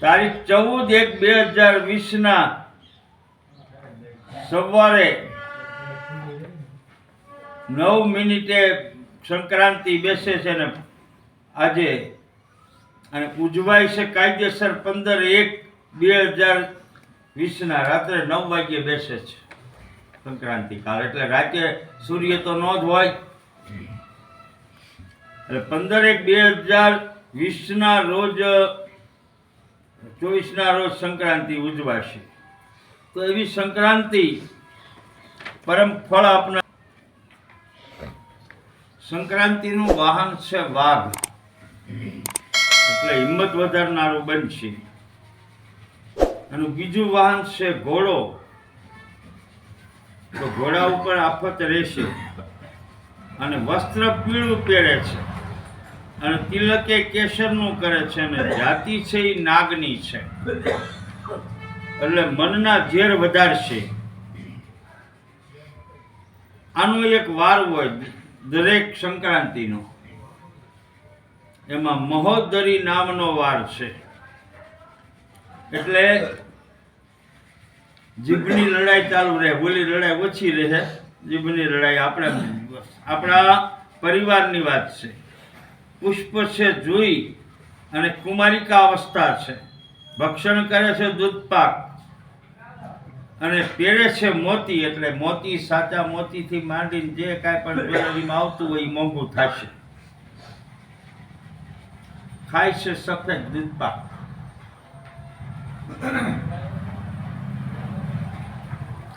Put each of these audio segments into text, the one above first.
તારીખ ચૌદ એક બે હજાર વીસના સવારે નવ મિનિટે સંક્રાંતિ બેસે છે ને આજે. અને ઉજવાય છે કાયદેસર પંદર એક બે હજાર વીસના રાત્રે નવ વાગ્યે બેસે છે સંક્રાંતિ કાળ. એટલે રાતે સૂર્ય તો ન જ હોય. એટલે પંદર એક બે હજાર વીસના રોજ ચોવીસના રોજ સંક્રાંતિ ઉજવાશે. તો એવી સંક્રાંતિ પરમ ફળ આપનાર સંક્રાંતિનું વાહન છે વાઘ. એટલે હિંમત વધારનારું બનશે. અને બીજું વાહન છે ઘોડો. તો ઘોડા ઉપર આફત રહેશે અને વસ્ત્ર પીળું પહેરે છે. અને તિલકે કેસરનું કરે છે અને જાતિ છે એ નાગની છે. એટલે મનના ઝેર વધારશે. આનો એક વાર હોય, દરેક સંક્રાંતિનો. એમાં મહોદરી નામનો વાર છે. એટલે જીભની લડાઈ ચાલુ રહે, બોલી લડાઈ ઓછી રહે. જીભની લડાઈ આપણે, આપણા પરિવારની વાત છે. પુષ્પ છે જોઈ અને કુમારિકા અવસ્થા છે. ભક્ષણ કરે છે દૂધપાક અને પહેરે છે મોતી એટલે મોતી સાચા મોતીથી માંડીને જે કાંઈ પણ જ્વેલરીમાં આવતું હોય એ મોંઘું થશે. ખાય છે સફેદ દૂધપાક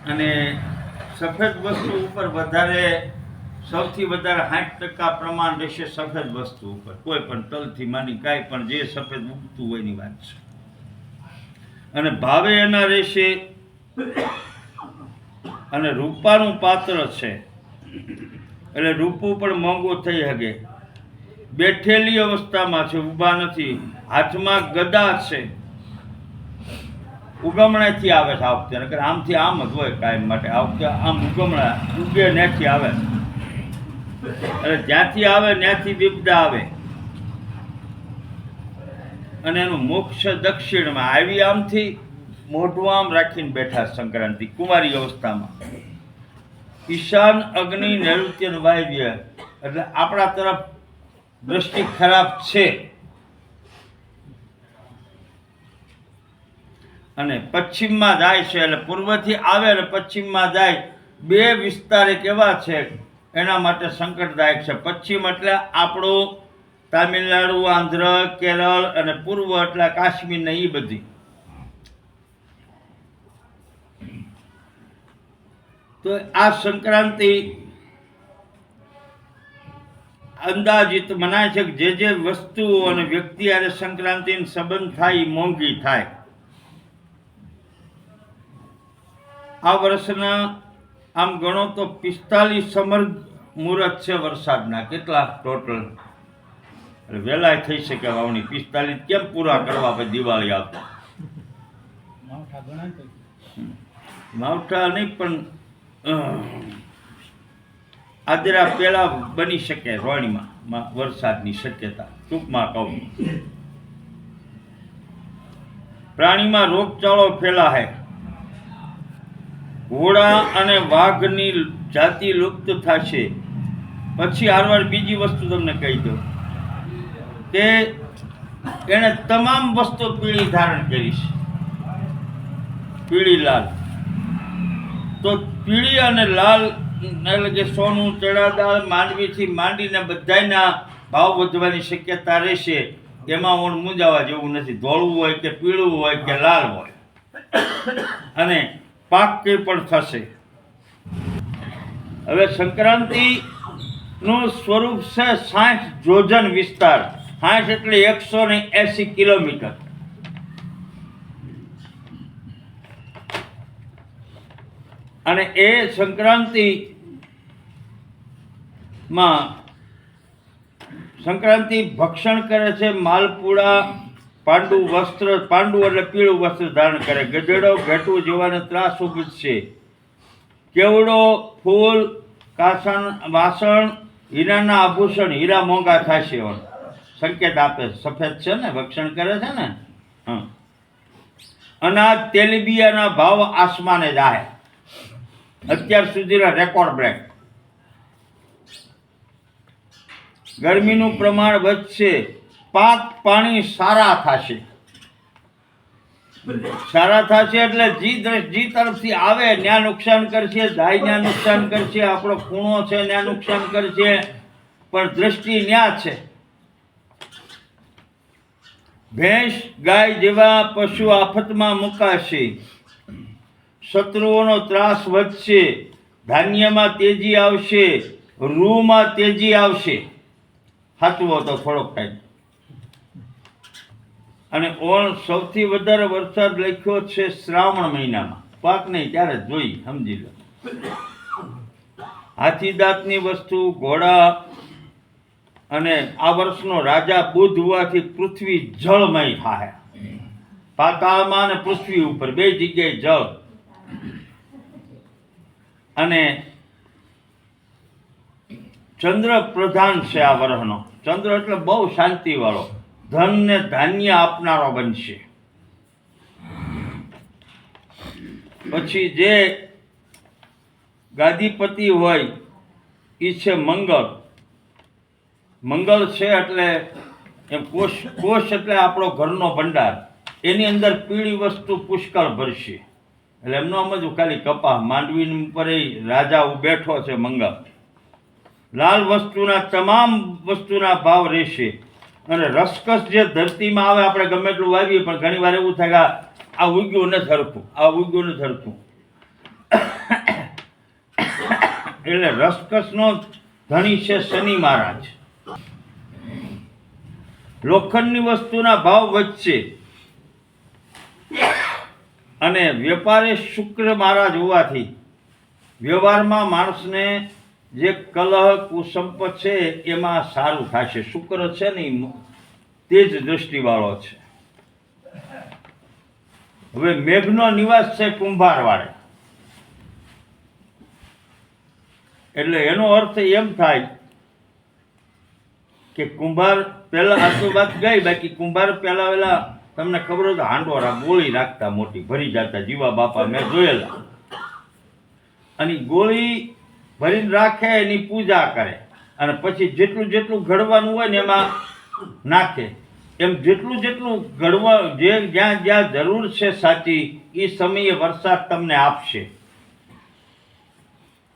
અને સફેદ વસ્તુ ઉપર વધારે સૌથી વધારે સાઠ ટકા પ્રમાણ રહેશે સફેદ વસ્તુ ઉપર. કોઈ પણ તલથી માની કાંઈ પણ જે સફેદ ઉગતું હોય એની વાત છે. અને ભાવે એના રહેશે અને રૂપાનું પાત્ર છે. એટલે રૂપું પણ મોંઘું થઈ શકે. બેઠેલી અવસ્થામાં છે, ઊભા નથી. હાથમાં ગદા છે. ઉગમણેથી આવે છે આ વખતે. આમથી આમ જ હોય કાયમ માટે. આ વખતે આમ ઉગમણા, ઉગે ત્યાંથી આવે. એટલે જ્યાંથી આવે ત્યાંથી વિપદા આવે. અને એનું મોક્ષ દક્ષિણમાં આવી આમથી મોઢું આમ રાખીને બેઠા સંક્રાંતિ કુમારી અવસ્થામાં. ઈશાન અગ્નિ નૈઋત્ય વાયવ્ય, એટલે આપણા તરફ દ્રષ્ટિ ખરાબ છે. અને પશ્ચિમમાં જાય છે, એટલે પૂર્વથી આવે અને પશ્ચિમમાં જાય. બે વિસ્તાર એક એવા છે એના માટે સંકટદાયક છે. પશ્ચિમ એટલે આપણું તામિલનાડુ, આંધ્ર, કેરળ અને પૂર્વ એટલે કાશ્મીર ને એ બધી. તો આ સંક્રાંતિ અંદાજિત મનાય છે કે જે જે વસ્તુઓ અને વ્યક્તિ હારે સંક્રાંતિનો સંબંધ થાય એ મોંઘી થાય. આ વર્ષના આમ ગણો તો પિસ્તાલીસ સમર મુહૂર્ત છે વરસાદના. કેટલા ટોટલ વહેલા થઈ શકે વાવણી. પિસ્તાલીસ કેમ પૂરા કરવા પછી દિવાળી આવતા? માવઠા નહીં, પણ આદરા પેલા બની શકે રોણીમાં વરસાદની શક્યતા. ટૂંકમાં કહું. પ્રાણીમાં રોગચાળો ફેલાય. ઘોડા અને વાઘની જાતિ લુપ્ત થશે. પછી હારવાર બીજી વસ્તુ તમને કહી દઉં. કે એણે તમામ વસ્તુ પીળી ધારણ કરી છે. પીળી લાલ. તો પીળી અને લાલ, એટલે કે સોનું ચડાદાર માંડવીથી માંડીને બધાયના ભાવ વધવાની શક્યતા રહેશે. એમાં ઓણ મૂંઝાવા જેવું નથી. ધોળું હોય કે પીળું હોય કે લાલ હોય. અને પાક કે પણ થશે. હવે સંક્રાંતિ નું સ્વરૂપ છે સાઠ જોજન વિસ્તાર. સાઠ એટલે એકસો ને એસી કિલોમીટર. અને એ સંક્રાંતિ માં સંક્રાંતિ ભક્ષણ કરે છે માલપુડા પાંડુ વસ્ત્ર, પાંડુ એટલે પીળું વસ્ત્ર ધારણ કરે. ગજેડો ઘેટું જેવાને ત્રાસ છે કેવડો ફૂલ, કાસણ, વાસણ, હીરાના આભૂષણ, હીરા મોંઘા થશે સંકેત આપે. સફેદ છે ને? ભક્ષણ કરે છે ને? હં. અનાજ તેલીબિયાના ભાવ આસમાને જાય. અત્યાર સુધીના રેકોર્ડ બ્રેક. ગરમીનું પ્રમાણ વધશે. પાક પાણી સારા થશે. સારા થશે એટલે જી જી તરફથી આવે ત્યાં નુકસાન કરશે જાય ત્યાં નુકસાન કરશે આપણો ખૂણો છે ત્યાં નુકસાન કરશે પણ દ્રષ્ટિ ન્યા છે. ભેંસ ગાય જેવા પશુ આફતમાં મુકાશે. શત્રુઓનો ત્રાસ વધશે ધાન્યમાં તેજી આવશે રૂમાં તેજી આવશે. હાચવો તો થોડોક ટાઈમ. અને ઓણ સૌથી વધારે વરસાદ લખ્યો છે શ્રાવણ મહિનામાં. પાક નહીં ત્યારે જોઈ, સમજી લો. હાથી દાંતની વસ્તુ, ઘોડા અને આ વર્ષનો રાજા બુધ હોવાથી પૃથ્વી જળમય થાય. પાતાળમાં અને પૃથ્વી ઉપર બે જગ્યાએ જળ. અને ચંદ્ર પ્રધાન છે આ વર્ષનો. ચંદ્ર એટલે બહુ શાંતિવાળો. ધન ને ધાન્ય આપનારો બનશે. પછી જે ગાદીપતિ હોય એ છે મંગળ. મંગળ છે એટલે એમ કોષ કોષ એટલે આપણો ઘરનો ભંડાર. એની અંદર પીળી વસ્તુ પુષ્કળ ભરશે. એટલે એમનો સમજવું ખાલી કપા માંડવી ઉપર રાજા બેઠો છે મંગળ. લાલ વસ્તુના તમામ વસ્તુના ભાવ રહેશે. અને રસકસ જે ધરતીમાં આવે, આપણે ગમે એટલું વાવીએ, પણ ઘણી વાર એવું થાય કે આ- ઉગ્યું ને સરખું આ ઉગ્યું ને સરખું એટલે રસકસનો ધણી છે શનિ મહારાજ. લોખંડની વસ્તુના ભાવ વધશે. અને વેપારે શુક્ર મહારાજ હોવાથી વ્યવહારમાં માણસને જે કલહ કુસંપ છે, એમાં સારું થશે. શુક્ર છે ને તે જ દૃષ્ટિવાળો છે. હવે મેઘનો નિવાસ છે કુંભારવાળે એટલે એનો અર્થ એમ થાય કે કુંભાર પહેલા આ તો વાત ગઈ, બાકી કુંભાર પહેલા પહેલા તમને ખબર હોય હાંડોરા ગોળી રાખતા મોટી, ભરી જતા જીવા બાપા મેં જોયેલા. અને ગોળી ભરીને રાખે એની પૂજા કરે. અને પછી જેટલું જેટલું ઘડવાનું હોય ને એમાં નાખે. એમ જેટલું જેટલું ઘડવા, જે જ્યાં જ્યાં જરૂર છે સાચી એ સમયે વરસાદ તમને આપશે.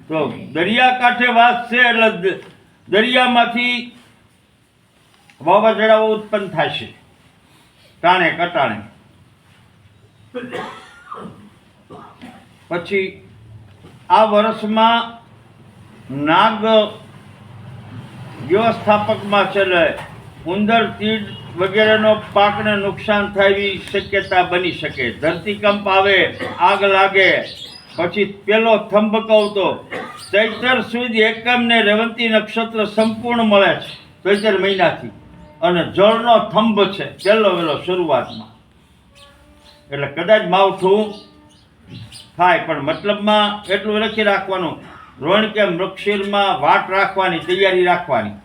તો દરિયાકાંઠે વાત છે એટલે દરિયામાંથી વાવાઝોડાઓ ઉત્પન્ન થશે. ટાણે કટાણે. પછી આ વર્ષમાં નાગ વ્યવસ્થાપકમાં છેલ્લે ઉંદર, તીડ વગેરેનો પાકને નુકસાન થાય એવી શક્યતા બની શકે. ધરતીકંપ આવે, આગ લાગે, પછી પેલો થંભ કહું તો ચૈતર સુધી એકમ ને રેવંતી નક્ષત્ર સંપૂર્ણ મળે છે, ચૈતર મહિનાથી. અને જળનો થંભ છે, પહેલો વહેલો શરૂઆતમાં. એટલે કદાચ માવઠું થાય, પણ મતલબમાં એટલું લખી રાખવાનું. રોણ કે મૃક્ષીરમાં વાટ રાખવાની, તૈયારી રાખવાની?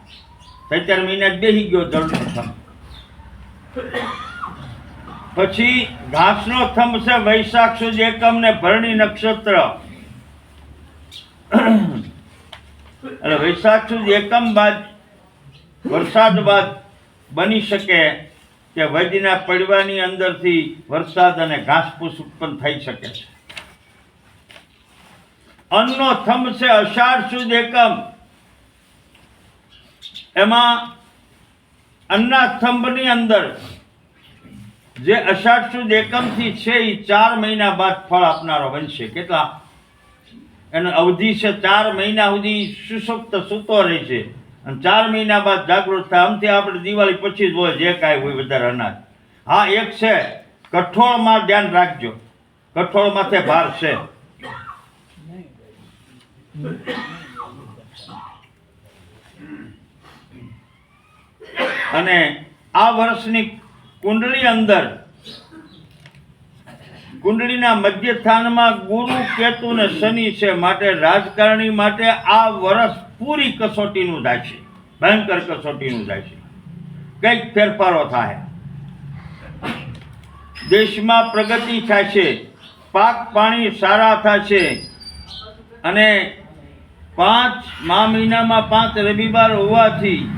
તૈયાર મહિના બેસી ગયો થંભ પછી ઘાસનો થંભ છે વૈશાખ સુધી એકમ ને ભરણી નક્ષત્ર. એટલે વૈશાખ સુધી એકમ બાદ વરસાદ બાદ બની શકે કે વૈદના પડવાની અંદરથી વરસાદ અને ઘાસપૂસ ઉત્પન્ન થઈ શકે છે. અન્નનો થંભ છે, અષાઢ સુદ એકમ. એમાં અન્ના થંભની અંદર જે અષાઢ સુદ એકમથી છે એ ચાર મહિના બાદ ફળ આપનારો બનશે. કેટલા? એનો અવધિ છે ચાર મહિના સુધી સુસુપ્ત સૂતો રહે છે અને ચાર મહિના બાદ જાગૃત થાય. આમથી આપણે દિવાળી પછી જ હોય, જે કાંઈ હોય વધારે અનાજ. હા, એક છે. કઠોળમાં ધ્યાન રાખજો. કઠોળ માથે ભાર છે. અને આ વર્ષની કુંડળી અંદર કુંડળીના મધ્ય સ્થાનમાં ગુરુ, કેતુ ને શનિ છે માટે રાજકારણી માટે આ વર્ષ પૂરી કસોટીનું થાય છે. ભયંકર કસોટીનું થાય છે. કંઈક ફેરફારો થાય. દેશમાં પ્રગતિ થાય છે. પાક પાણી સારા થાય છે. અને પાંચ મા મહિનામાં પાંચ રવિવાર હોવાથી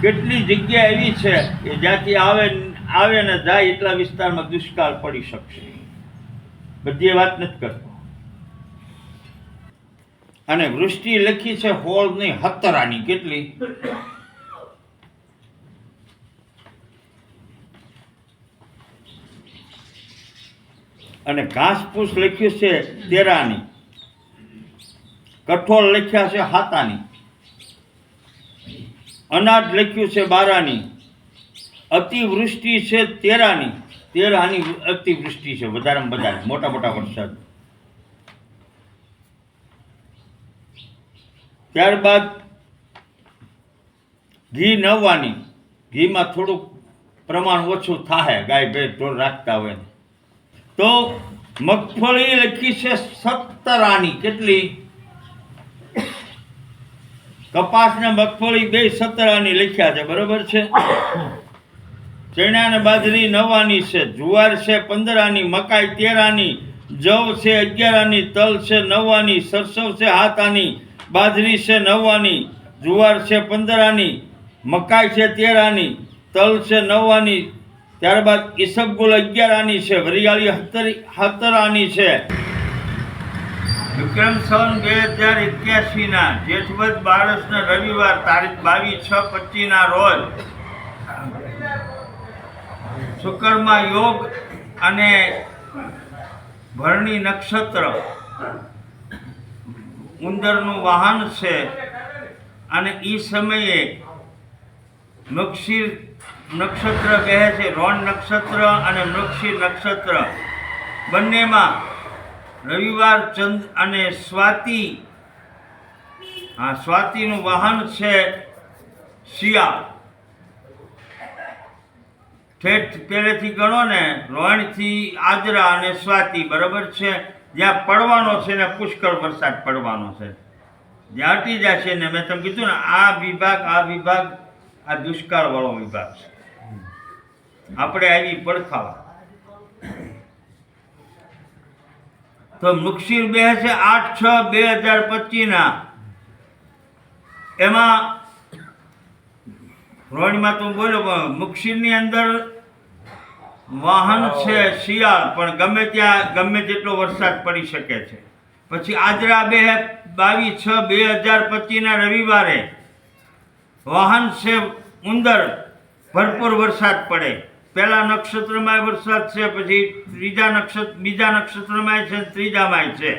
કેટલી જગ્યા એવી છે કે જ્યાંથી આવે આવે ને જાય એટલા વિસ્તારમાં દુષ્કાળ પડી શકશે. બધી વાત નથી કરતો. અને વૃષ્ટિ લખી છે હોળની હતરાની. કેટલી? અને ઘાસપૂસ લખ્યું છે તેરાની. કઠોળ લખ્યા છે હાતાની. અનાજ લખ્યું છે બારાની. અતિવૃષ્ટિ છે તેરાની. તેરાની અતિવૃષ્ટિ છે, વધારેમાં વધારે. મોટા મોટા વરસાદ. ત્યારબાદ ઘી નવવાની. ઘીમાં થોડુંક પ્રમાણ ઓછું થાય ગાય ભેંસ ઢોર રાખતા હોય તો મગફળી લખી છે સત્તરાની. કેટલી? કપાસ ને મગફળી બે સત્તરાની લખ્યા છે, બરોબર છે? ચણા ને બાજરી નવાની છે, જુવાર છે પંદરાની, મકાઈ તેરાની, જવ છે અગિયારાની, તલ છે નવાની, સરસવ છે હાથાની બાજરી છે નવાની, જુવાર છે પંદરાની, મકાઈ છે તેરાની, તલ છે નવાની, ત્યારબાદ ઈસબગુલ અગિયારાની છે, વરિયાળી હતરી હતરાની છે. વિક્રમ સન બે હજાર એક્યાસીના જેઠવદ બારસના રવિવાર તારીખ બાવીસ છ પચીસના રોજ શુક્રમાં યોગ અને ભરણી નક્ષત્ર ઉંદરનું વાહન છે અને એ સમયે મક્ષીર નક્ષત્ર કહે છે, રોણ નક્ષત્ર અને મૃક્ષીર નક્ષત્ર. બંનેમાં રવિવાર ચંદ અને સ્વાતિ હા સ્વાતિનું વાહન છે શિયાળ. ઠેઠ પહેલેથી ગણો ને રોહિણથી આદરા અને સ્વાતિ બરાબર છે? જ્યાં પડવાનો છે ને પુષ્કળ વરસાદ પડવાનો છે. જ્યાં અટી જશે ને મેં તમને કીધું ને આ વિભાગ આ વિભાગ આ દુષ્કાળવાળો વિભાગ છે. આપણે આવી પડખાવા. તો મુક્ષીર બે છે આઠ છ બે હજાર પચીસના. એમાં રોણીમાં તું બોલો પણ મુક્ષીરની અંદર વાહન છે શિયાળ, પણ ગમે ત્યાં, ગમે તેટલો વરસાદ પડી શકે છે. પછી આજરા બે બાવીસ છ બે હજાર પચીસના રવિવારે વાહન છે ઉંદર, ભરપૂર વરસાદ પડે. પહેલા નક્ષત્રમાં વરસાદ છે, પછી ત્રીજા નક્ષત્ર, બીજા નક્ષત્રમાં છે ત્રીજામાં છે.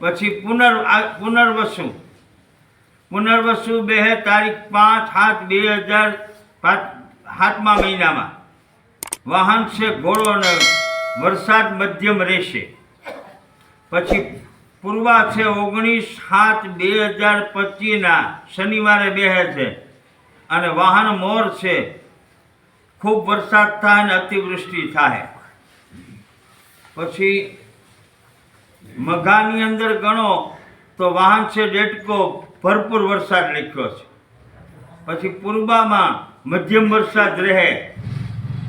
પછી પુનર્ પુનર્વસુ. પુનર્વસુ બે તારીખ પાંચ સાત બે હજાર સાતમા મહિનામાં. વાહન છે ઘોડો અને વરસાદ મધ્યમ રહેશે. પછી પૂર્વા છે ઓગણીસ સાત બે હજાર પચીસના શનિવારે બેહે છે. અને વાહન મોર છે ખૂબ વરસાદ થાય અને અતિવૃષ્ટિ થાય. પછી મઘાની અંદર ગણો તો વાહન છે ડેટકો ભરપૂર વરસાદ લખ્યો છે. પછી પૂર્વમાં મધ્યમ વરસાદ રહે.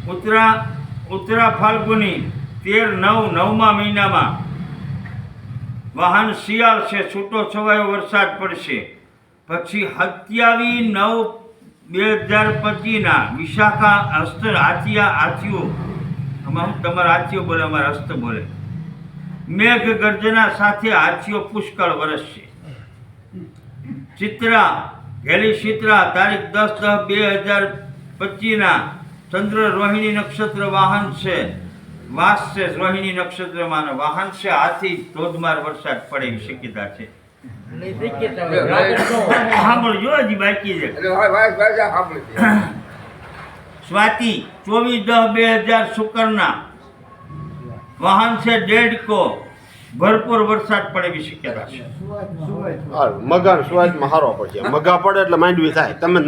ઉત્તરા ઉત્તરા ફાલ્ગુની તેર, નવ, નવમા મહિનામાં વાહન શિયાળ છે, છૂટો છવાયો વરસાદ પડશે. પછી હત્યાવી નવ બે હજાર પચીસના વિશાખા હસ્ત આચિયા. હાથીઓ આમાં તમારા હાથીઓ બોલે, અમારા હસ્ત બોલે. મેઘ ગર્જના સાથે હાથીઓ પુષ્કળ વરસશે ચિત્રા, ઘેલી ચિત્રા, તારીખ દસ દસ બે હજાર પચીસના ચંદ્ર રોહિણી નક્ષત્ર વાહન છે. વાસ છે, રોહિણી નક્ષત્રમાં વાહન છે. હાથી ધોધમાર વરસાદ પડે એવી શક્યતા છે. સાંભળજો હજી બાકી છે. સ્વાતિ ચોવીસ દસ બે હજાર શુક્રના વાહન છે ડેડકો. ભરપૂર વરસાદ પડે એવી શક્યતા છે મગા સ્વાદમાં હારો પડશે. મગા પડે એટલે માંડવી થાય. તમે